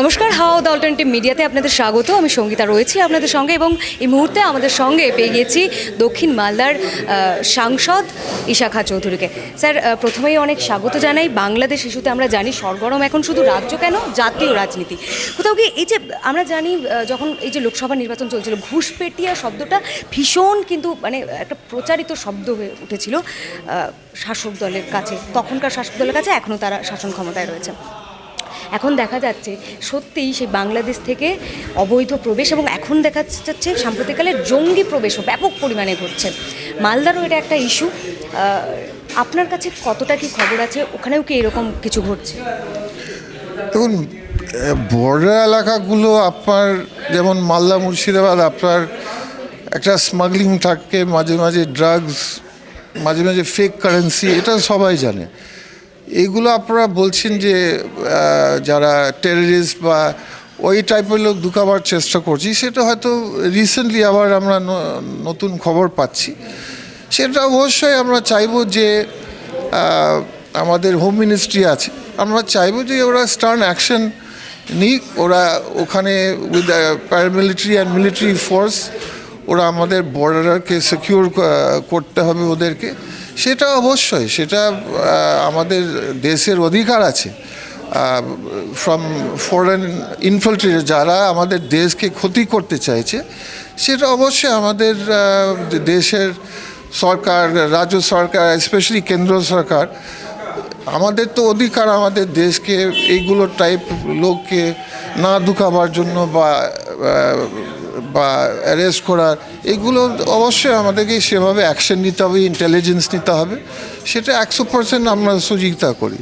নমস্কার হাও the alternative মিডিয়াতে আপনাদের স্বাগত। আমি সঙ্গীতা রয়েছি আপনাদের সঙ্গে এবং এই মুহূর্তে আমাদের সঙ্গে পেয়ে গেছি দক্ষিণ মালদার সাংসদ ইশাখা চৌধুরীকে। স্যার প্রথমেই অনেক স্বাগত জানাই। বাংলাদেশ ইস্যুতে আমরা জানি সরগরম এখন শুধু রাজ্য কেন? জাতীয় রাজনীতি। কোথাও কি এই যে আমরা জানি যখন এই যে লোকসভা নির্বাচন চলছিল ঘুষপেটিয়া শব্দটা ভীষণ কিন্তু মানে একটা প্রচারিত শব্দ হয়ে উঠেছিল শাসক দলের কাছে। তখনকার শাসক দলের কাছে, এখনও তারা শাসন ক্ষমতায় রয়েছে। এখন দেখা যাচ্ছে সত্যিই সেই বাংলাদেশ থেকে অবৈধ প্রবেশ এবং এখন দেখা যাচ্ছে সাম্প্রতিককালে জঙ্গি প্রবেশও ব্যাপক পরিমাণে ঘটছে। মালদারও এটা একটা ইস্যু আপনার কাছে কতটা কি খবর আছে? ওখানেও কি এরকম কিছু ঘটছে? দেখুন বর্ডার এলাকাগুলো আপনার যেমন মালদা, মুর্শিদাবাদ, আপনার একটা স্মাগলিং থাকে, মাঝে মাঝে ড্রাগস মাঝে মাঝে ফেক কারেন্সি এটা সবাই জানে। এইগুলো আপনারা বলছেন যে যারা টেররিস্ট বা ওই টাইপের লোক ঢুকাবার চেষ্টা করছি, সেটা হয়তো রিসেন্টলি আবার আমরা নতুন খবর পাচ্ছি। সেটা অবশ্যই আমরা চাইব যে আমাদের হোম মিনিস্ট্রি আছে, আমরা চাইব যে ওরা স্টার্ন অ্যাকশন নিক, ওরা ওখানে with paramilitary and military force ওরা আমাদের বর্ডারকে সিকিউর করতে হবে ওদেরকে। সেটা অবশ্যই, সেটা আমাদের দেশের অধিকার আছে। ফ্রম ফরেন ইনফিল্ট্রেটার যারা আমাদের দেশকে ক্ষতি করতে চাইছে, সেটা অবশ্যই আমাদের দেশের সরকার, রাজ্য সরকার স্পেশালি কেন্দ্র সরকার, আমাদের তো অধিকার আমাদের দেশকে এইগুলো টাইপ লোককে না ঢুকাবার জন্য বা বা অ্যারেস্ট করার এগুলো অবশ্যই আমাদেরকে সেভাবে অ্যাকশন নিতে হবে ইন্টেলিজেন্স নিতে হবে। সেটা একশো পার্সেন্ট আমরা সুযোগিতা করি।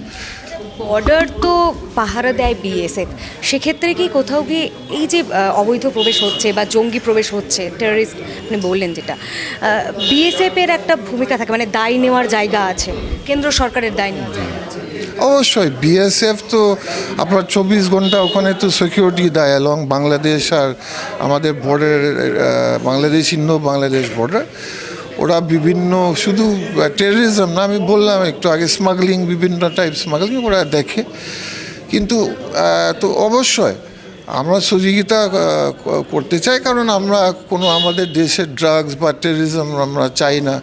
বর্ডার তো পাহারা দেয় বিএসএফ সেক্ষেত্রে কি কোথাও কি এই যে অবৈধ প্রবেশ হচ্ছে বা জঙ্গি প্রবেশ হচ্ছে টেররিস্ট আপনি বললেন যেটা বিএসএফ এর একটা ভূমিকা থাকে মানে দায় নেওয়ার জায়গা আছে, কেন্দ্র সরকারের দায় নেওয়ার জায়গা আছে। অবশ্যই বিএসএফ তো আপনার চব্বিশ ঘণ্টা ওখানে তো সিকিউরিটি দেয় এবং বাংলাদেশ আর আমাদের border Bangladesh Indo Bangladesh border ওরা বিভিন্ন শুধু টেরিজম না, আমি বললাম একটু আগে স্মাগলিং বিভিন্ন টাইপ স্মাগলিং ওরা দেখে। কিন্তু তো অবশ্যই আমরা সহযোগিতা করতে চাই, কারণ আমরা কোনো আমাদের দেশের ড্রাগস বা টেরিজম আমরা চাই না।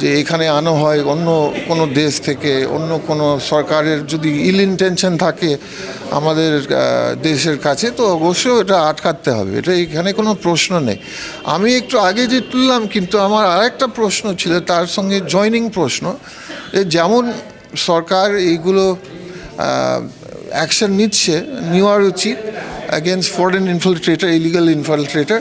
যে এখানে আনা হয় অন্য কোনো দেশ থেকে, অন্য কোনো সরকারের যদি ইল ইন্টেনশন থাকে আমাদের দেশের কাছে, তো অবশ্যই এটা আটকাতে হবে। এটা এখানে কোনো প্রশ্ন নেই। আমি একটু আগে যে তুললাম, কিন্তু আমার আরেকটা প্রশ্ন ছিল, তার সঙ্গে জয়নিং প্রশ্ন যেমন সরকার এইগুলো অ্যাকশন নিচ্ছে নেওয়ার উচিত against foreign infiltrator illegal infiltrator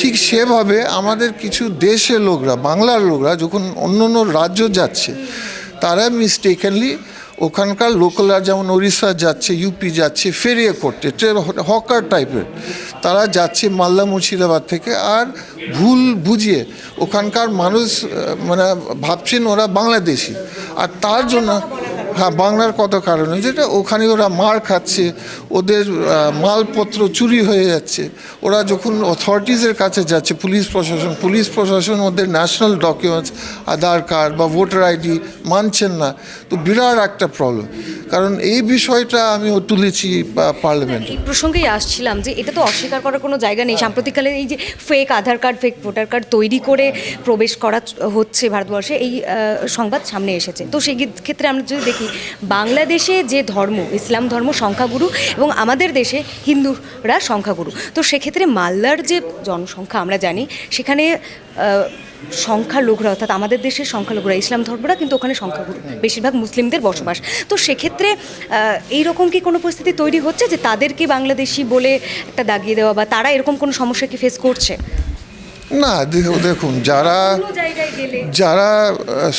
ঠিক সেভাবে আমাদের কিছু দেশের লোকরা, বাংলার লোকরা যখন অন্য অন্য রাজ্য যাচ্ছে, তারা মিস্টেকেনলি ওখানকার লোকালরা যেমন উড়িষ্যা যাচ্ছে ইউপি যাচ্ছে, ফেরিয়ে করতে হকার টাইপের তারা যাচ্ছে মালদা, মুর্শিদাবাদ থেকে আর ভুল বুঝিয়ে ওখানকার মানুষ মানে ভাবছেন ওরা বাংলাদেশি। আর তার জন্য হ্যাঁ বাংলার কত কারণে যেটা ওখানে ওরা মার খাচ্ছে ওদের মালপত্র চুরি হয়ে যাচ্ছে। ওরা যখন অথরিটিসের কাছে যাচ্ছে পুলিশ প্রশাসন পুলিশ প্রশাসন ওদের ন্যাশনাল ডকুমেন্টস আধার কার্ড বা ভোটার আইডি মানছেন না। তো বিরাট একটা প্রবলেম কারণ এই বিষয়টা আমি তুলেছি পার্লামেন্টে এই প্রসঙ্গেই আসছিলাম যে এটা তো অস্বীকার করার কোনো জায়গা নেই। সাম্প্রতিককালে এই যে fake Aadhaar card fake voter card তৈরি করে প্রবেশ করা হচ্ছে ভারতবর্ষে এই সংবাদ সামনে এসেছে। তো সেই ক্ষেত্রে আমরা যদি দেখি বাংলাদেশে যে ধর্ম, ইসলাম ধর্ম সংখ্যাগুরু এবং আমাদের দেশে হিন্দুরা সংখ্যাগুরু। তো সেক্ষেত্রে মালদার যে জনসংখ্যা, আমরা জানি, সেখানে সংখ্যালঘুরা, অর্থাৎ আমাদের দেশের সংখ্যালঘুরা, ইসলাম ধর্মরা কিন্তু ওখানে সংখ্যাগুরু, বেশিরভাগ মুসলিমদের বসবাস। তো সেক্ষেত্রে এইরকম কি কোনো পরিস্থিতি তৈরি হচ্ছে যে তাদেরকে বাংলাদেশি বলে একটা দাগিয়ে দেওয়া বা তারা এরকম কোনো সমস্যা কি ফেস করছে? না দেখুন যারা যারা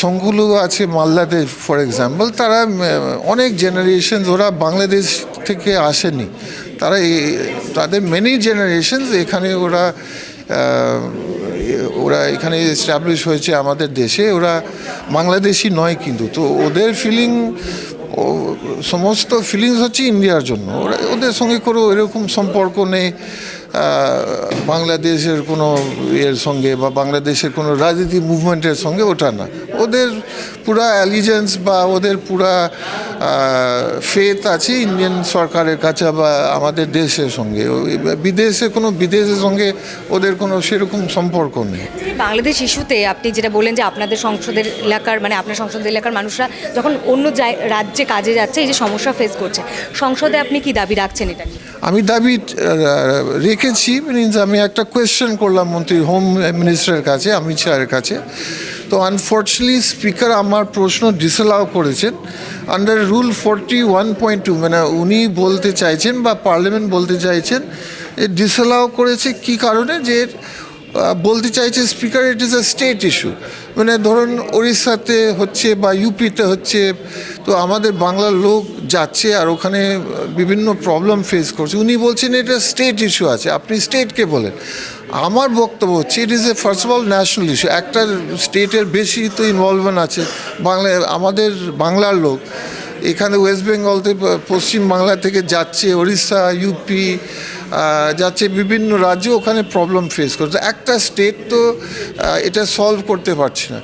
সংখ্যালঘু আছে মালদাতে ফর এক্সাম্পল তারা অনেক জেনারেশন ওরা বাংলাদেশ থেকে আসেনি। তারা তাদের মেনি জেনারেশনস এখানে ওরা ওরা এখানে এস্টাবলিশ হয়েছে আমাদের দেশে। ওরা বাংলাদেশি নয় কিন্তু। তো ওদের ফিলিং সমস্ত ফিলিংস হচ্ছে ইন্ডিয়ার জন্য। ওরা ওদের সঙ্গে কোনো এরকম সম্পর্ক নেই। বাংলাদেশের কোনো ইয়ের সঙ্গে বা বাংলাদেশের কোনো রাজনীতি মুভমেন্টের সঙ্গে ওঠা না। ওদের পুরা অ্যালিজেন্স বা ওদের পুরা ফেথ আছে ইন্ডিয়ান সরকারের কাছে বা আমাদের দেশের সঙ্গে। বিদেশে কোনো বিদেশের সঙ্গে ওদের কোনো সেরকম সম্পর্ক নেই। বাংলাদেশ ইস্যুতে আপনি যেটা বললেন যে আপনাদের সংসদের এলাকার মানে আপনার সংসদের এলাকার মানুষরা যখন অন্য জায়- রাজ্যে কাজে যাচ্ছে এই যে সমস্যা ফেস করছে সংসদে আপনি কি দাবি রাখছেন এটা আমি দাবি রেখেছি মিনস আমি একটা কোয়েশ্চেন করলাম মন্ত্রী হোম মিনিস্টারের কাছে অমিত শাহের কাছে। তো আনফর্চুনেটলি স্পিকার আমার প্রশ্ন ডিসঅ্যালাউ করেছেন। Under rule forty one point two মানে উনি বলতে চাইছেন বা পার্লামেন্ট বলতে চাইছেন ডিসঅ্যালাউ করেছে কি কারণে? যে বলতে চাইছে speaker it is a state issue মানে ধরুন উড়িষ্যাতে হচ্ছে বা ইউপিতে হচ্ছে, তো আমাদের বাংলার লোক যাচ্ছে আর ওখানে বিভিন্ন প্রবলেম ফেস করছে। উনি বলছেন এটা স্টেট ইস্যু আছে। আপনি স্টেটকে বলেন। আমার বক্তব্য হচ্ছে it is a first of all national issue একটা স্টেটের বেশি তো ইনভলভমেন্ট আছে। বাংলা, আমাদের বাংলার লোক। এখানে ওয়েস্ট বেঙ্গল থেকে পশ্চিম বাংলা থেকে যাচ্ছে উড়িষ্যা ইউপি যাচ্ছে বিভিন্ন রাজ্যে ওখানে প্রবলেম ফেস করছে। একটা স্টেট তো এটা সলভ করতে পারছে না।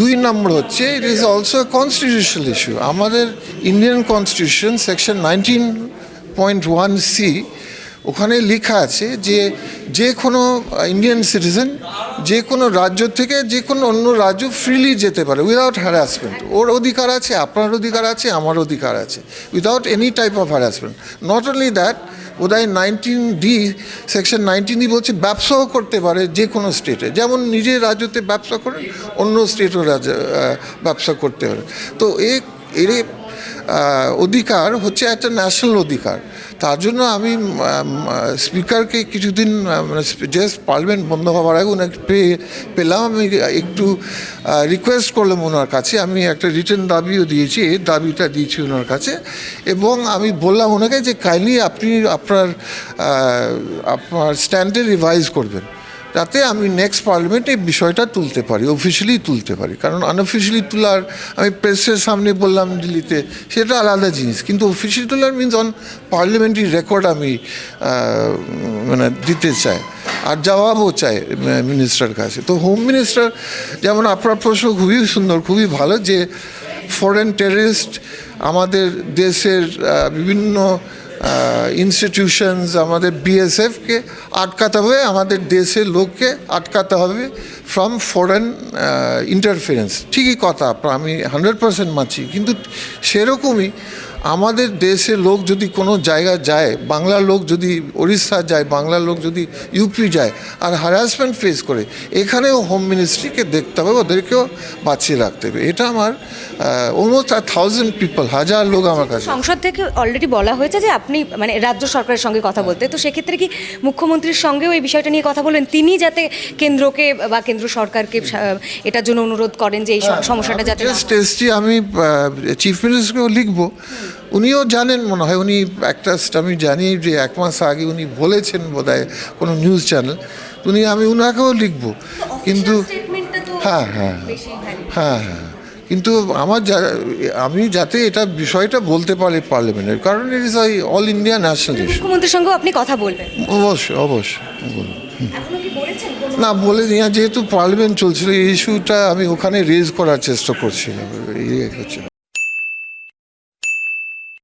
দুই নম্বর হচ্ছে it is also constitutional issue আমাদের Indian constitution section nineteen point one C ওখানে লেখা আছে যে যে কোনো ইন্ডিয়ান সিটিজেন যে কোনো রাজ্য থেকে যে কোনো অন্য রাজ্য ফ্রিলি যেতে পারে উইদাউট হ্যারাসমেন্ট ওর অধিকার আছে, আপনার অধিকার আছে, আমার অধিকার আছে। Without any type of harassment not only that বোধহয় nineteen D, section nineteen D বলছে ব্যবসাও করতে পারে যে কোনো স্টেটে। যেমন নিজের রাজ্যতে ব্যবসা করেন, অন্য স্টেটও রাজ্য ব্যবসা করতে পারে। তো এ এর অধিকার হচ্ছে একটা ন্যাশনাল অধিকার। তার জন্য আমি স্পিকারকে কিছুদিন জাস্ট পার্লামেন্ট বন্ধ হওয়ার আগে ওনাকে পেয়ে, পেলাম। আমি একটু রিকোয়েস্ট করলাম ওনার কাছে। আমি একটা রিটার্ন দাবিও দিয়েছি। এই দাবিটা দিয়েছি ওনার কাছে। এবং আমি বললাম ওনাকে যে কাইন্ডলি আপনি আপনার আপনার স্ট্যান্ডে রিভাইজ করবেন। যাতে আমি নেক্সট পার্লামেন্টে এই বিষয়টা তুলতে পারি অফিসিয়ালি তুলতে পারি। কারণ আনঅফিসিয়ালি তোলার, আমি প্রেসের সামনে বললাম দিল্লিতে, সেটা আলাদা জিনিস। কিন্তু অফিসিয়ালি তোলার মিনস অন পার্লামেন্টারি রেকর্ড আমি মানে দিতে চাই। আর জবাবও চাই মিনিস্টার কাছে। তো হোম মিনিস্টার যেমন আপনার প্রশ্ন খুবই সুন্দর, খুবই ভালো যে ফরেন টেরিস্ট আমাদের দেশের বিভিন্ন ইনস্টিটিউশনস আমাদের বিএসএফকে আটকাতে হবে, আমাদের দেশের লোককে আটকাতে হবে ফ্রম ফরেন ইন্টারফিয়ারেন্স ঠিকই কথা, আমি হান্ড্রেড পারসেন্ট মাছি কিন্তু সেরকমই আমাদের দেশে লোক যদি কোনো জায়গায় যায় বাংলার লোক যদি উড়িষ্যা যায় বাংলার লোক যদি ইউপি যায় আর হ্যারাসমেন্ট ফেস করে এখানেও হোম মিনিস্ট্রিকে দেখতে হবে ওদেরকেও বাঁচিয়ে রাখতে হবে। এটা আমার অলমোস্ট থাউজেন্ড পিপল হাজার লোক আমার কাছে। সংসদ থেকে অলরেডি বলা হয়েছে যে আপনি মানে রাজ্য সরকারের সঙ্গে কথা বলতে তো সেক্ষেত্রে কি মুখ্যমন্ত্রীর সঙ্গেও এই বিষয়টা নিয়ে কথা বলবেন? তিনি যাতে কেন্দ্রকে বা কেন্দ্র সরকারকে এটার জন্য অনুরোধ করেন যে এই স- সমস্যাটা যাতে আমি চিফ মিনিস্টারকেও লিখব। উনিও জানেন মনে হয় উনি একটা আমি জানি যে এক মাস আগে উনি বলেছেন বোধহয় কোনো নিউজ চ্যানেল উনি আমি উনাকেও লিখব। কিন্তু হ্যাঁ হ্যাঁ হ্যাঁ। হ্যাঁ কিন্তু আমার যা- আমি যাতে এটা বিষয়টা বলতে পারি পার্লামেন্টের কারণ it is all India national issue মুখ্যমন্ত্রীর সঙ্গেও আপনি কথা বলবেন। অবশ্যই অবশ্যই বলুন। না বলে যেহেতু পার্লামেন্ট চলছিল এই ইস্যুটা আমি ওখানে রেজ করার চেষ্টা করছিলাম এই হচ্ছে।